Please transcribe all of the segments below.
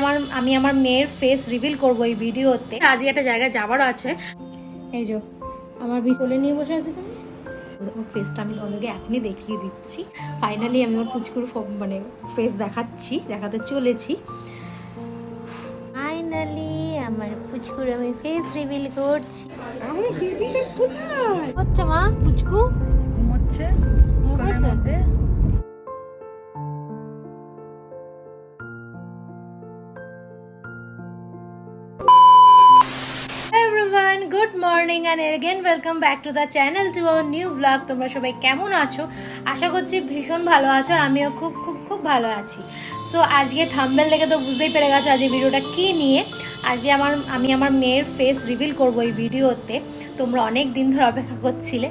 আমার আমি আমার মেয়ের ফেস রিভিল করব এই ভিডিওতে। আজকে একটা জায়গায় যাওয়ারও আছে। এই যে আমার বিচলে নিয়ে বসে আছো তুমি? ওর ফেসটা আমি তোমাদেরকে এখনই দেখিয়ে দিচ্ছি। ফাইনালি আমি আমার পুচকুর মানে ফেস দেখাচ্ছি দেখাতে চলেছি। ফাইনালি আমার পুচকুর আমি ফেস রিভিল করছি। হচ্ছে মা পুচকু? ঘুমোচ্ছে? ঘুমোচ্ছে? Good morning and again welcome back to the channel to our new vlog. তোমরা সবাই কেমন আছো? আশা করছি ভীষণ ভালো আছো আর আমিও খুব খুব খুব ভালো আছি। সো আজকে থাম্বেল দেখে তো বুঝতেই পেরে গেছো আজকে ভিডিওটা কী নিয়ে। আজকে আমার, আমি আমার মেয়ের ফেস রিভিল করব এই ভিডিওতে তোমরা অনেক দিন ধরে অপেক্ষা করছিলে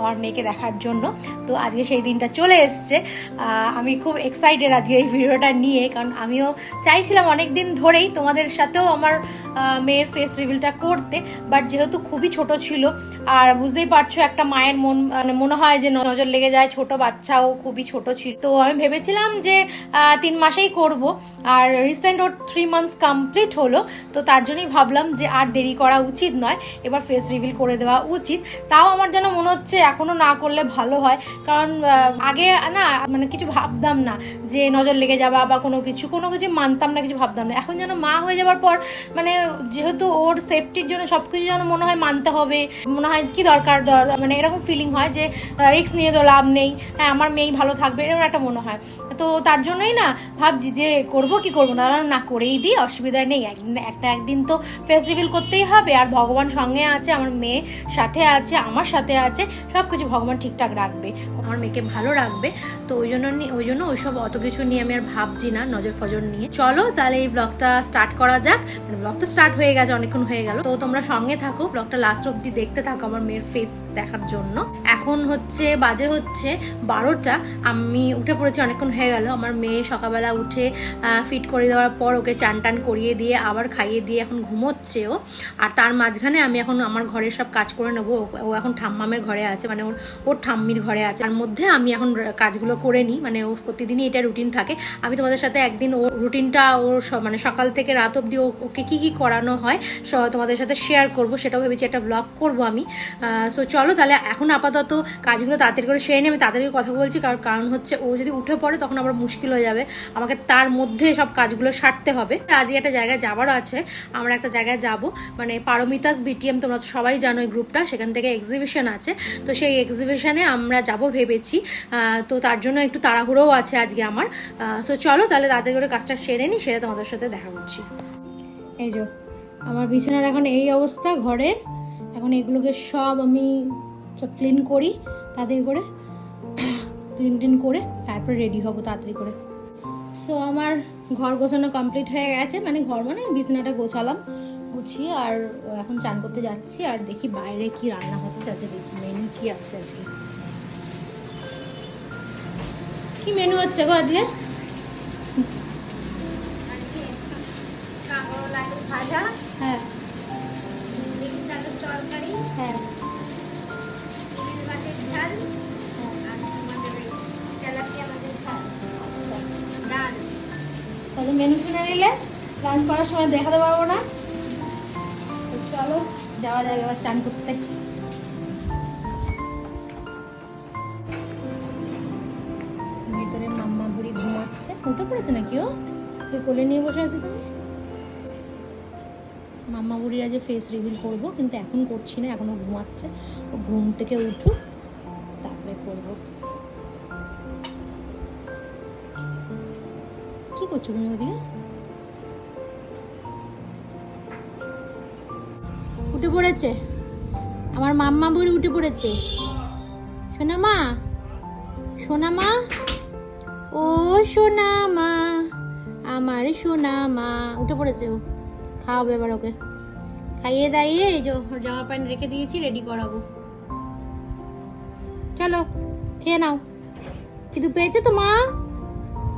আমার মেয়েকে দেখার জন্য। তো আজকে সেই দিনটা চলে এসছে। আমি খুব এক্সাইটেড আজকে এই ভিডিওটা নিয়ে, কারণ আমিও চাইছিলাম অনেক দিন ধরেই তোমাদের সাথেও আমার মেয়ের ফেস রিভিলটা করতে বাট যেহেতু খুবই ছোট ছিল, আর বুঝতেই পারছ একটা মায়ের মন মানে মনে হয় যে নজর লেগে যায়, ছোট বাচ্চাও খুবই ছোট ছিল। তো আমি ভেবেছিলাম যে তিন মাসেই করব, আর রিসেন্ট ওর থ্রি মান্থস কমপ্লিট হলো, তো তার জন্যই ভাবলাম যে আর দেরি করা উচিত নয়। এবার ফেস রিভিল করে দেওয়া উচিত। তাও আমার যেন মনে হচ্ছে এখনও না করলে ভালো হয়। কারণ আগে না মানে কিছু ভাবতাম না যে নজর লেগে যাওয়া বা কোনো কিছু কোনো কিছু মানতাম না, কিছু ভাবতাম না। এখন যেন মা হয়ে যাওয়ার পর মানে যেহেতু ওর সেফটির জন্য সব কিছু যেন মনে হয় মানতে হবে, মনে হয় কি দরকার, দর- মানে এরকম ফিলিং হয় যে রিস্ক নিয়ে তো লাভ নেই। হ্যাঁ আমার মেয়েই ভালো থাকবে, এরকম একটা মনে হয়। তো তার জন্যই না ভাবছি যে করব কি করব? না না করেই দিই অসুবিধা নেই। একদিন একটা একদিন তো ফেস্টিভ্যাল করতেই হবে। আর ভগবান সঙ্গে আছে, আমার মেয়ে সাথে আছে, আমার সাথে আছে সব কিছু ভগবান ঠিকঠাক রাখবে, আমার মেয়েকে ভালো রাখবে। তো ওই জন্য ওই জন্য ওইসব অত কিছু নিয়ে আমি আর ভাবছি না নজর ফজর নিয়ে। চলো তাহলে এই ব্লগটা স্টার্ট করা যাক। মানে ব্লগ তো স্টার্ট হয়ে গেছে, অনেকক্ষণ হয়ে গেল। তো তোমরা সঙ্গে থাকো ব্লগটা লাস্ট অবধি দেখতে থাকো আমার মেয়ের ফেস দেখার জন্য। এখন হচ্ছে, বাজে হচ্ছে বারোটা। আমি উঠে পড়েছি অনেকক্ষণ হয়ে গেল। আমার মেয়ে সকালবেলা উঠে ফিট করে দেওয়ার পর ওকে চান টান করিয়ে দিয়ে, আবার খাইয়ে দিয়ে এখন ঘুমোচ্ছে ও। আর তার মাঝখানে আমি এখন আমার ঘরের সব কাজ করে নেব। ও- এখন ঠাম্মামের ঘরে আছে মানে ওর ওর ঠাম্মির ঘরে আছে। তার মধ্যে আমি এখন কাজগুলো করে নিই মানে ও প্রতিদিনই এটা রুটিন থাকে। আমি তোমাদের সাথে একদিন ওর রুটিনটা ওর মানে সকাল থেকে রাত অবধি ও- ওকে কী কী করানো হয় তোমাদের সাথে শেয়ার করব। সেটাও ভেবেছি একটা ব্লগ করব আমি। সো চলো তাহলে এখন আপাতত কাজগুলো তাড়াতাড়ি করে সেরে নিয়ে আমি তাড়াতাড়ি কথা বলছি কারণ হচ্ছে ও যদি উঠে পড়ে, তখন আবার মুশকিল হয়ে যাবে। আমাকে তার মধ্যে সব কাজগুলো সারতে হবে। আজকে একটা জায়গায় যাওয়ারও আছে। আমরা একটা জায়গায় যাব। মানে পারমিতাস বিটিএম তোমরা তো সবাই জানো এই গ্রুপটা। সেখান থেকে এক্সিবিশন আছে। তো সেই এক্সিবিশনে আমরা যাব ভেবেছি। তো তার জন্য একটু তাড়াহুড়োও আছে আজকে আমার। সো চলো তাহলে তাদের করে কাজটা সেরে নিই সেটা তোমাদের সাথে দেখা করছি। এই যে, আমার বিছানার এখন এই অবস্থা ঘরের এখন এগুলোকে সব আমি সব ক্লিন করি। তাদের করে ক্লিন টিন করে তারপরে রেডি হব তাড়াতাড়ি করে। সো আমার ঘর গোছানো কমপ্লিট হয়ে গেছে। মানে ঘর মানে বিছানাটা গোছালাম গুছিয়ে আর এখন চান করতে যাচ্ছি আর দেখি বাইরে কি রান্না হচ্ছে আজকে দেখি মেনু কি আছে আজকে কি। মেনু হচ্ছে গো আজকে? ভাজা হ্যাঁ তরকারি হ্যাঁ। ইলিশ তাহলে মেনু কিনে নিলে লাঞ্চ করার সময় দেখাতে পারব না। চলো, যাওয়া যাবে এবার চান করতে। ভিতরে মাম্মা বুড়ি ঘুমাচ্ছে। উঠে পড়েছে নাকি ও? তুই কোলে নিয়ে বসে আছো তুমি মাম্মা বুড়ির আজ ফেস রিভিল করব, কিন্তু এখন করছি না, এখনও ঘুমাচ্ছে। ও ঘুম থেকে উঠুক, তারপরে করব। করছ তুমি ওদিকে? উঠে পড়েছে। আমার মাম্মা বুড়ি উঠে পড়েছে। সোনা মা সোনা মা, ও সোনা মা, আমার সোনা মা। উঠে পড়েছে ও। খাওয়াবো এবার ওকে। খাইয়ে দাইয়ে এই যে ওর জামা প্যান্ট রেখে দিয়েছি রেডি করাবো। চলো, খেয়ে নাও। কিন্তু পেয়েছে তো মা?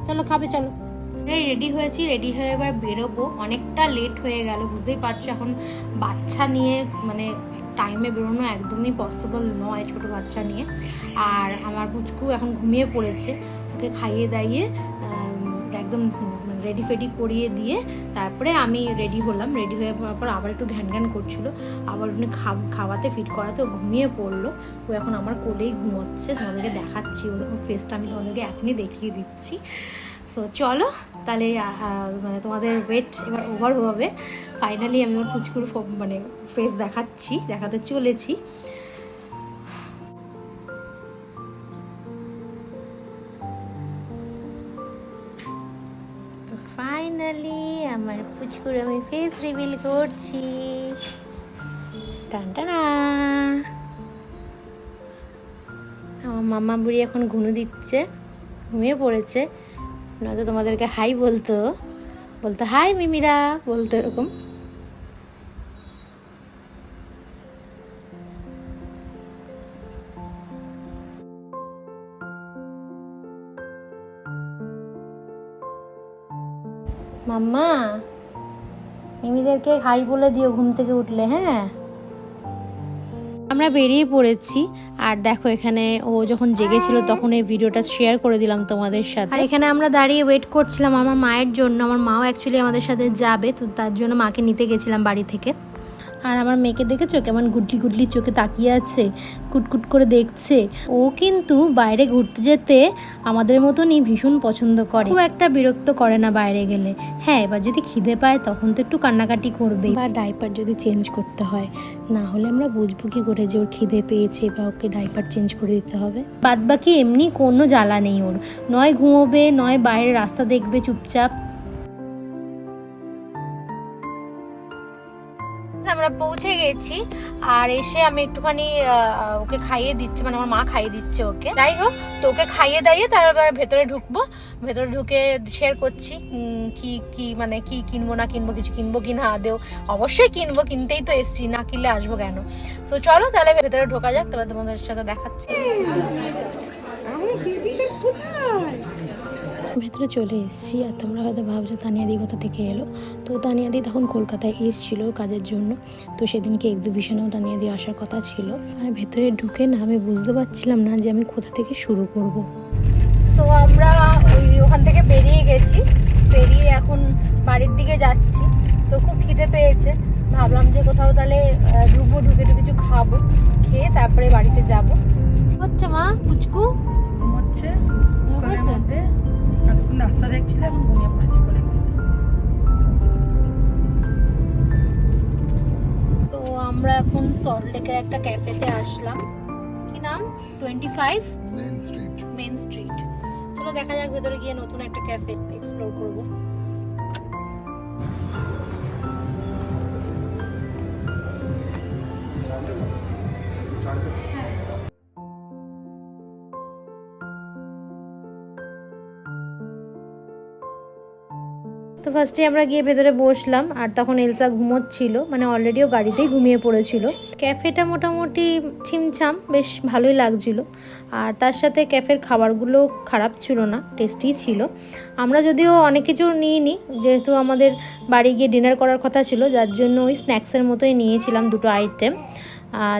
চলো, খাবে, চলো। এই রেডি হয়েছি রেডি হয়ে এবার বেরোবো। অনেকটা লেট হয়ে গেল, বুঝতেই পারছ? এখন বাচ্চা নিয়ে মানে টাইমে বেরোনো একদমই পসিবল নয় ছোট বাচ্চা নিয়ে। আর আমার পুচকু এখন ঘুমিয়ে পড়েছে। ওকে খাইয়ে দাইয়ে একদম রেডি ফেডি করিয়ে দিয়ে তারপরে আমি রেডি হলাম। রেডি হয়ে পড়ার পর আবার একটু ঘ্যান ঘ্যান করছিল। আবার উনি খাওয়াতে ফিট করাতে ও ঘুমিয়ে পড়ল। ও এখন আমার কোলেই ঘুমোচ্ছে। তোমাদেরকে দেখাচ্ছি। ও দেখো ফেসটা আমি তোমাদেরকে এখনই দেখিয়ে দিচ্ছি। সো চলো, তাহলে মানে তোমাদের ওয়েট এবার ওভার হবে। ফাইনালি আমি আমার পুচকুর মানে ফেস দেখাচ্ছি, দেখাতে চলেছি। তো ফাইনালি আমার পুচকুর আমি ফেস রিভিল করছি। টানটানা আমার মামা বুড়ি এখন ঘুনু দিচ্ছে, ঘুমিয়ে পড়েছে। নয়তো তোমাদেরকে হাই বলতো। বলতো হাই মিমিরা। বলতো এরকম। মাম্মা, মিমিদেরকে হাই বলে দিও ঘুম থেকে উঠলে হ্যাঁ? আমরা বেরিয়ে পড়েছি আর দেখো এখানে ও যখন জেগেছিল তখন এই ভিডিওটা শেয়ার করে দিলাম তোমাদের সাথে। আর এখানে আমরা দাঁড়িয়ে ওয়েট করছিলাম আমার মায়ের জন্য আমার মাও অ্যাকচুয়ালি আমাদের সাথে যাবে তো তার জন্য মাকে নিতে গেছিলাম বাড়ি থেকে। আর আমার মেয়েকে দেখেছ? কেমন গুডলি গুডলি চোখে তাকিয়ে আছে, কুটকুট করে দেখছে। ও কিন্তু বাইরে ঘুরতে যেতে আমাদের মতনই ভীষণ পছন্দ করে। খুব একটা বিরক্ত করে না বাইরে গেলে। হ্যাঁ এবার যদি খিদে পায় তখন তো একটু কান্নাকাটি করবে। বা ডাইপার যদি চেঞ্জ করতে হয়, না হলে আমরা বুঝব কি করে যে ওর খিদে পেয়েছে বা ওকে ডাইপার চেঞ্জ করে দিতে হবে। বাদ বাকি এমনি কোনো জ্বালা নেই ওর। নয় ঘুমোবে, নয় বাইরে রাস্তা দেখবে চুপচাপ। গেছি আর এসে আমি একটুখানি ওকে খাইয়ে দিচ্ছি মানে আমার মা খাইয়ে দিচ্ছে ওকে। যাই হোক, তো ওকে খাইয়ে দাইয়ে তারপর ভেতরে ঢুকবো। ভেতরে ঢুকে শেয়ার করছি কি কি মানে কি কিনবো, না কিনবো, কিছু কিনবো কি না আদেও অবশ্যই কিনবো, কিনতেই তো এসছি, না কিনলে আসব কেন? তো চলো তাহলে ভেতরে ঢোকা যাক তোমাদের সাথে দেখাচ্ছি। ভেতরে চলে এসেছি আর তোমরা হয়তো ভাবছ তানিয়াদি কোথা থেকে এলো? তো তানিয়াদি তখন কলকাতায় এসেছিল কাজের জন্য। তো সেদিনকে এক্সিবিশনেও তানিয়াদি আসার কথা ছিল। আর ভেতরে ঢুকে না আমি বুঝতে পারছিলাম না যে আমি কোথা থেকে শুরু করব। তো আমরা ওই ওখান থেকে বেরিয়ে গেছি। বেরিয়ে এখন বাড়ির দিকে যাচ্ছি। তো খুব খিদে পেয়েছে। ভাবলাম যে কোথাও তাহলে ঢুকবো ঢুকে ঢুকে কিছু খাব খেয়ে তারপরে বাড়িতে যাব। হচ্ছে মা পুচকু। রাস্তা দেখছিল এখন ঘুমিয়ে পড়েছে তো আমরা এখন সল্টলেকের একটা ক্যাফেতে আসলাম। কি নাম? Twenty five main street main street চলো দেখা যাক ভেতরে গিয়ে নতুন একটা ক্যাফে এক্সপ্লোর করব। ফার্স্টে আমরা গিয়ে ভেতরে বসলাম, আর তখন এলসা ঘুমোচ্ছিল মানে অলরেডিও গাড়িতেই ঘুমিয়ে পড়েছিল। ক্যাফেটা মোটামুটি ছিমছাম, বেশ ভালোই লাগছিল। আর তার সাথে ক্যাফের খাবারগুলো খারাপ ছিল না টেস্টি ছিল। আমরা যদিও অনেক কিছু নিইনি, যেহেতু আমাদের বাড়ি গিয়ে ডিনার করার কথা ছিল, যার জন্য ওই স্ন্যাক্সের মতোই নিয়েছিলাম দুটো আইটেম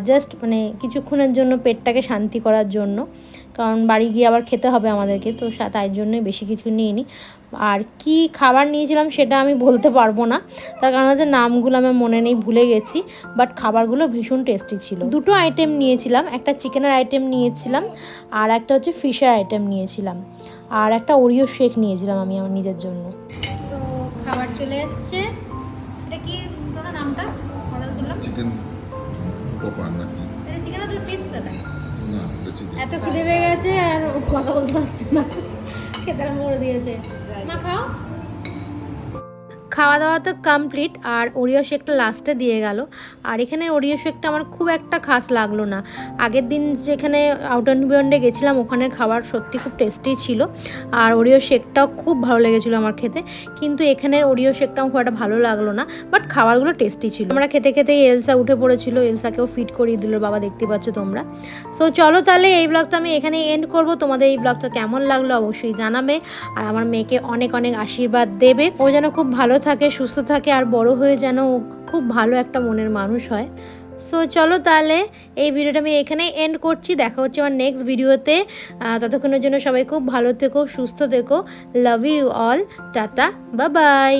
জাস্ট মানে কিছুক্ষণের জন্য পেটটাকে শান্তি করার জন্য। কারণ বাড়ি গিয়ে আবার খেতে হবে আমাদেরকে তো সা- তাই জন্যই বেশি কিছু নিইনি। আর কি খাবার নিয়েছিলাম সেটা আমি বলতে পারব না তার কারণ হচ্ছে নামগুলো আমার মনে নেই ভুলে গেছি বাট খাবারগুলো ভীষণ টেস্টি ছিল। দুটো আইটেম নিয়েছিলাম একটা চিকেনের আইটেম নিয়েছিলাম আর একটা হচ্ছে ফিশের আইটেম নিয়েছিলাম আর একটা ওরিও শেক নিয়েছিলাম আমি আমার নিজের জন্য। খাবার চলে এসছে। এটা কি নামটা? অর্ডার করলাম চিকেন নাকি? এত খিদে পেয়ে গেছে আর কথা বলতে পারছে না। খেতে মরে দিয়েছে। মা খাও। খাওয়া দাওয়া তো কমপ্লিট আর ওরিও শেকটা লাস্টে দিয়ে গেল। আর এখানে ওরিও শেকটা আমার খুব একটা খাস লাগল না। আগের দিন যেখানে আউটার নিউবিয়ন্ডে গেছিলাম, ওখানের খাবার সত্যি খুব টেস্টি ছিল। আর ওরিও শেকটাও খুব ভালো লেগেছিলো আমার খেতে। কিন্তু এখানের ওরিও শেকটা আমার খুব একটা ভালো লাগল না বাট খাবারগুলো টেস্টি ছিল। আমরা খেতে খেতে এলসা উঠে পড়েছিল। এলসাকেও ফিট করিয়ে দিল, বাবা, দেখতে পাচ্ছ তোমরা? সো চলো তাহলে এই ব্লগটা আমি এখানে এন্ড করব। তোমাদের এই ব্লগটা কেমন লাগল অবশ্যই জানাবে। আর আমার মেয়েকে অনেক অনেক আশীর্বাদ দেবে। ও যেন খুব ভালো থাকে, সুস্থ থাকে আর বড় হয়ে যেন খুব ভালো একটা মনের মানুষ হয়। সো চলো তাহলে এই ভিডিওটা আমি এখানেই এন্ড করছি। দেখা হচ্ছে আমার নেক্সট ভিডিওতে। ততক্ষণের জন্য সবাই খুব ভালো থেকো, সুস্থ থেকো। লাভ ইউ অল টাটা বা বাই